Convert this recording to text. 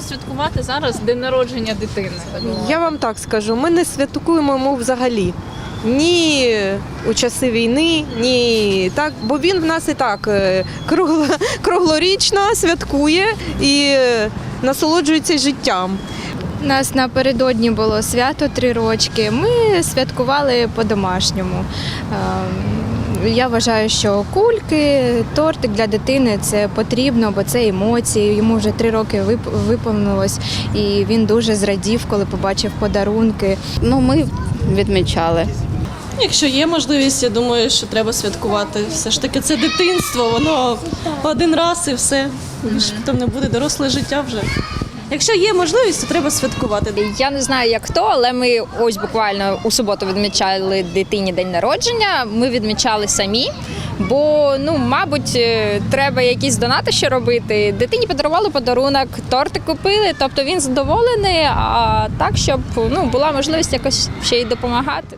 можете святкувати зараз день народження дитини? так? Я вам так скажу, ми не святкуємо йому взагалі. Ні у часи війни, ні так, бо він в нас і так е, кругло, круглорічно святкує і е, насолоджується життям. У нас напередодні було свято три рочки. Ми святкували по-домашньому. Ем, Я вважаю, що кульки, тортик для дитини це потрібно, бо це емоції. Йому вже три роки виповнилось, і він дуже зрадів, коли побачив подарунки. Ну, ми відмічали. Якщо є можливість, я думаю, що треба святкувати. Все ж таки, це дитинство, воно один раз і все. Більше потім не буде доросле життя вже. Якщо є можливість, то треба святкувати. Я не знаю, як хто, але ми ось буквально у суботу відмічали дитині день народження. Ми відмічали самі. Бо ну, мабуть, е, треба якісь донати ще робити. Дитині подарували подарунок, торти купили, тобто він задоволений. А так, щоб ну була можливість якось ще й допомагати.